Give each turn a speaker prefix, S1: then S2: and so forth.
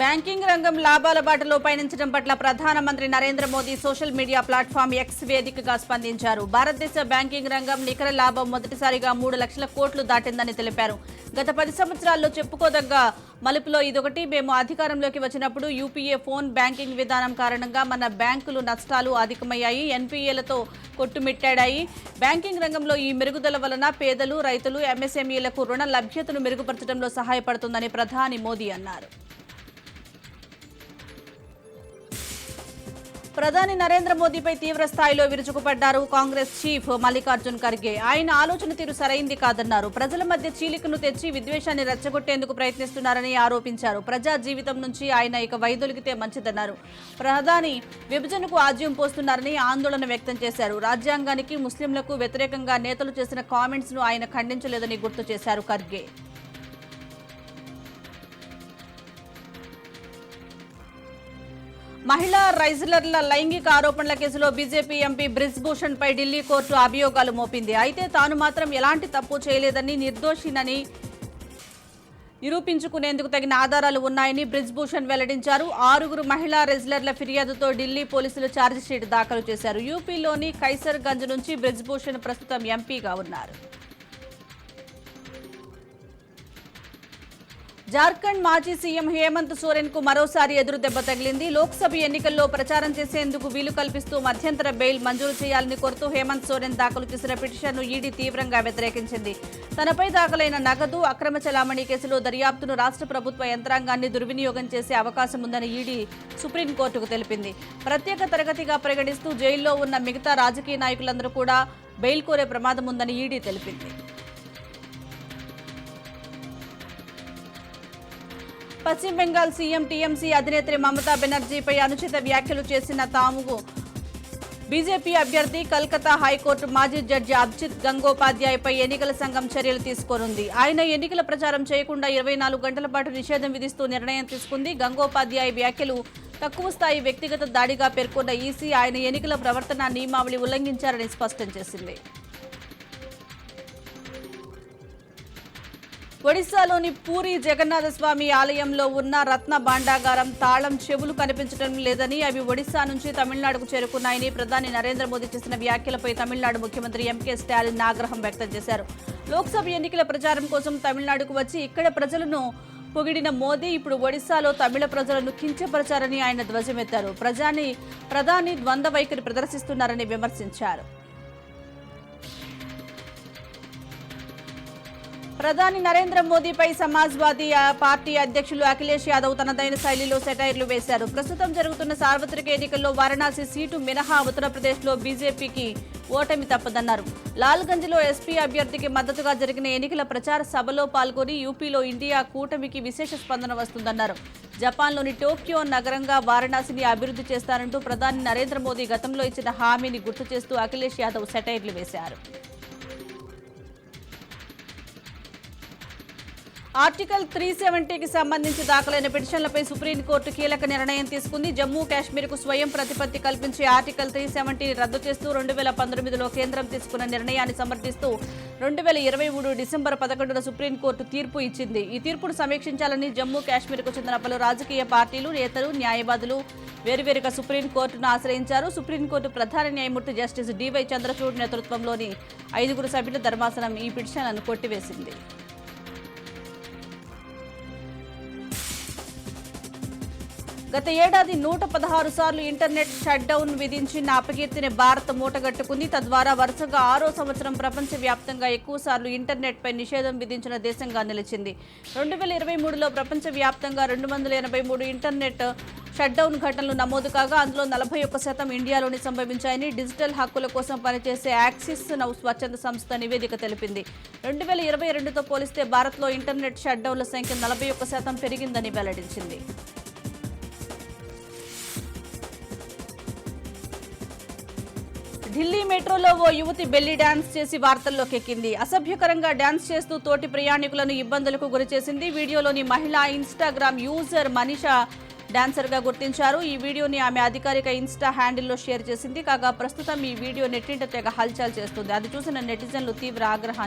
S1: Banking రంగం లాభాల బాటలో పయనించడం పట్ల ప్రధానమంత్రి Narendra Modi social media platform X వేదికగా స్పందించారు. భారతదేశ బ్యాంకింగ్ రంగం నికర లాభం మొదటిసారిగా మూడు లక్షల కోట్లు దాటిందని తెలిపారు. గత పది సంవత్సరాల్లో చెప్పుకోదగ్గ మలుపులో ఇదొకటి. మేము అధికారంలోకి వచ్చినప్పుడు యూపీఏ ఫోన్ బ్యాంకింగ్ విధానం కారణంగా మన బ్యాంకులు నష్టాలు అధికమయ్యాయి. ఎన్పీఏలతో కొట్టుమిట్టాడాయి. బ్యాంకింగ్ రంగంలో ఈ మెరుగుదల వలన పేదలు రైతులు ఎంఎస్ఎంఈలకు రుణ లభ్యతను మెరుగుపరచడంలో సహాయపడుతుందని ప్రధాని మోదీ అన్నారు. ప్రధాని నరేంద్ర మోదీపై తీవ్ర స్థాయిలో విరుచుకుపడ్డారు కాంగ్రెస్ చీఫ్ మల్లికార్జున్ ఖర్గే. ఆయన ఆలోచన తీరు సరైంది కాదన్నారు. ప్రజల మధ్య చీలికను తెచ్చి విద్వేషాన్ని రెచ్చగొట్టేందుకు ప్రయత్నిస్తున్నారని ఆరోపించారు. ప్రజా జీవితం నుంచి ఆయన ఇక వైదొలిగితే మంచిదన్నారు. ప్రధాని విభజనకు ఆజ్యం పోస్తున్నారని ఆందోళన వ్యక్తం చేశారు. రాజ్యాంగానికి ముస్లింలకు వ్యతిరేకంగా నేతలు చేసిన కామెంట్స్ను ఆయన ఖండించలేదని గుర్తు చేశారు ఖర్గే. మహిళా రైజ్లర్ల లైంగిక ఆరోపణల కేసులో బీజేపీ ఎంపీ బ్రిజ్భూషణ్ పై ఢిల్లీ కోర్టు అభియోగాలు మోపింది. అయితే తాను మాత్రం ఎలాంటి తప్పు చేయలేదని నిర్దోషినని నిరూపించుకునేందుకు తగిన ఆధారాలు ఉన్నాయని బ్రిజ్భూషణ్ వెల్లడించారు. ఆరుగురు మహిళా రెజ్లర్ల ఫిర్యాదుతో ఢిల్లీ పోలీసులు ఛార్జిషీట్ దాఖలు చేశారు. యూపీలోని కైసర్ గంజ్ నుంచి బ్రిజ్భూషణ్ ప్రస్తుతం ఎంపీగా ఉన్నారు. జార్ఖండ్ మాజీ సీఎం హేమంత్ సోరెన్కు మరోసారి ఎదురు దెబ్బ తగిలింది. లోక్సభ ఎన్నికల్లో ప్రచారం చేసేందుకు వీలు కల్పిస్తూ మధ్యంతర బెయిల్ మంజూరు చేయాలని కోరుతూ హేమంత్ సోరెన్ దాఖలు చేసిన పిటిషన్ను ఈడీ తీవ్రంగా వ్యతిరేకించింది. తనపై దాఖలైన నగదు అక్రమ చలామణి కేసులో దర్యాప్తును రాష్ట్ర ప్రభుత్వ యంత్రాంగాన్ని దుర్వినియోగం చేసే అవకాశం ఉందని ఈడీ సుప్రీంకోర్టుకు తెలిపింది. ప్రత్యేక తరగతిగా పరిగణిస్తూ జైల్లో ఉన్న మిగతా రాజకీయ నాయకులందరూ కూడా బెయిల్ కోరే ప్రమాదం ఉందని ఈడీ తెలిపింది. పశ్చిమ బెంగాల్ సీఎం టీఎంసీ అధినేత్రి మమతా బెనర్జీపై అనుచిత వ్యాఖ్యలు చేసిన తాము బీజేపీ అభ్యర్థి కల్కతా హైకోర్టు మాజీ జడ్జి అభిజిత్ గంగోపాధ్యాయపై ఎన్నికల సంఘం చర్యలు తీసుకోనుంది. ఆయన ఎన్నికల ప్రచారం చేయకుండా ఇరవై నాలుగు గంటల పాటు నిషేధం విధిస్తూ నిర్ణయం తీసుకుంది. గంగోపాధ్యాయ వ్యాఖ్యలు తక్కువ స్థాయి వ్యక్తిగత దాడిగా పేర్కొన్న ఈసీ ఆయన ఎన్నికల ప్రవర్తన నియమావళి ఉల్లంఘించారని స్పష్టం చేసింది. ఒడిశాలోని పూరి జగన్నాథ స్వామి ఆలయంలో ఉన్న రత్న భాండాగారం తాళం చెవులు కనిపించడం లేదని అవి ఒడిశా నుంచి తమిళనాడుకు చేరుకున్నాయని ప్రధాని నరేంద్ర మోదీ చేసిన వ్యాఖ్యలపై తమిళనాడు ముఖ్యమంత్రి ఎంకే స్టాలిన్ ఆగ్రహం వ్యక్తం చేశారు. లోక్సభ ఎన్నికల ప్రచారం కోసం తమిళనాడుకు వచ్చి ఇక్కడ ప్రజలను పొగిడిన మోదీ ఇప్పుడు ఒడిశాలో తమిళ ప్రజలను కించపరచారని ఆయన ధ్వజమెత్తారు. ప్రజాని ప్రధాని ద్వంద్వ వైఖరి ప్రదర్శిస్తున్నారని విమర్శించారు. ప్రధాని నరేంద్ర మోదీపై సమాజ్వాదీ పార్టీ అధ్యక్షులు అఖిలేష్ యాదవ్ తనదైన శైలిలో సెటైర్లు వేశారు. ప్రస్తుతం జరుగుతున్న సార్వత్రిక ఎన్నికల్లో వారణాసి సీటు మినహా ఉత్తరప్రదేశ్లో బీజేపీకి ఓటమి తప్పదన్నారు. లాల్గంజ్లో ఎస్పీ అభ్యర్థికి మద్దతుగా జరిగిన ఎన్నికల ప్రచార సభలో పాల్గొని యూపీలో ఇండియా కూటమికి విశేష స్పందన వస్తుందన్నారు. జపాన్లోని టోక్యో నగరంగా వారణాసిని అభివృద్ధి చేస్తారంటూ ప్రధాని నరేంద్ర మోదీ గతంలో ఇచ్చిన హామీని గుర్తు చేస్తూ అఖిలేష్ యాదవ్ సెటైర్లు వేశారు. ఆర్టికల్ త్రీ సెవెంటీకి సంబంధించి దాఖలైన పిటిషన్లపై సుప్రీంకోర్టు కీలక నిర్ణయం తీసుకుంది. జమ్మూ కాశ్మీర్కు స్వయం ప్రతిపత్తి కల్పించి ఆర్టికల్ త్రీ సెవెంటీని రద్దు చేస్తూ రెండు వేల పంతొమ్మిదిలో కేంద్రం తీసుకున్న నిర్ణయాన్ని సమర్థిస్తూ రెండు వేల ఇరవై మూడు డిసెంబర్ పదకొండున సుప్రీంకోర్టు తీర్పు ఇచ్చింది. ఈ తీర్పును సమీక్షించాలని జమ్మూ కాశ్మీర్కు చెందిన పలు రాజకీయ పార్టీలు నేతలు న్యాయవాదులు వేరువేరుగా సుప్రీంకోర్టును ఆశ్రయించారు. సుప్రీంకోర్టు ప్రధాన న్యాయమూర్తి జస్టిస్ డివై చంద్రచూడ్ నేతృత్వంలోని ఐదుగురు సభ్యుల ధర్మాసనం ఈ పిటిషన్లను కొట్టివేసింది. గత ఏడాది నూట పదహారు సార్లు ఇంటర్నెట్ షట్డౌన్ విధించి విధించిన అపకీర్తిని భారత్ మూటగట్టుకుంది. తద్వారా వరుసగా ఆరో సంవత్సరం ప్రపంచవ్యాప్తంగా ఎక్కువ సార్లు ఇంటర్నెట్ పై నిషేధం విధించిన దేశంగా నిలిచింది. రెండు వేల ఇరవై మూడులో ప్రపంచవ్యాప్తంగా రెండు వందల ఎనభై మూడు ఇంటర్నెట్ షట్డౌన్ ఘటనలు నమోదు కాగా అందులో నలభై ఒక్క శాతం ఇండియాలోనే సంభవించాయని డిజిటల్ హక్కుల కోసం పనిచేసే యాక్సిస్ నౌ స్వచ్ఛంద సంస్థ నివేదిక తెలిపింది. రెండు వేల ఇరవై రెండుతో పోలిస్తే భారత్లో ఇంటర్నెట్ షట్డౌన్ల సంఖ్య నలభై ఒక్క శాతం పెరిగిందని వెల్లడించింది. ఢిల్లీ మెట్రోలో ఓ యువతి బెల్లి డాన్స్ చేసి వార్తల్లోకి ఎక్కింది అసభ్యకరంగా డాన్స్ చేస్తూ తోటి ప్రయాణికులను ఇబ్బందులకు గురిచేసింది వీడియోలోని మహిళ ఇన్స్టాగ్రామ్ యూజర్ మనీషా డాన్సర్గా గుర్తించారు. ఈ వీడియోని ఆమె అధికారిక ఇన్స్టా హ్యాండిల్లో షేర్ చేసింది. కాగా ప్రస్తుతం ఈ వీడియో నెట్టింట తెగ హల్చల్ చేస్తుంది. అది చూసిన నెటిజన్లు తీవ్ర ఆగ్రహాన్ని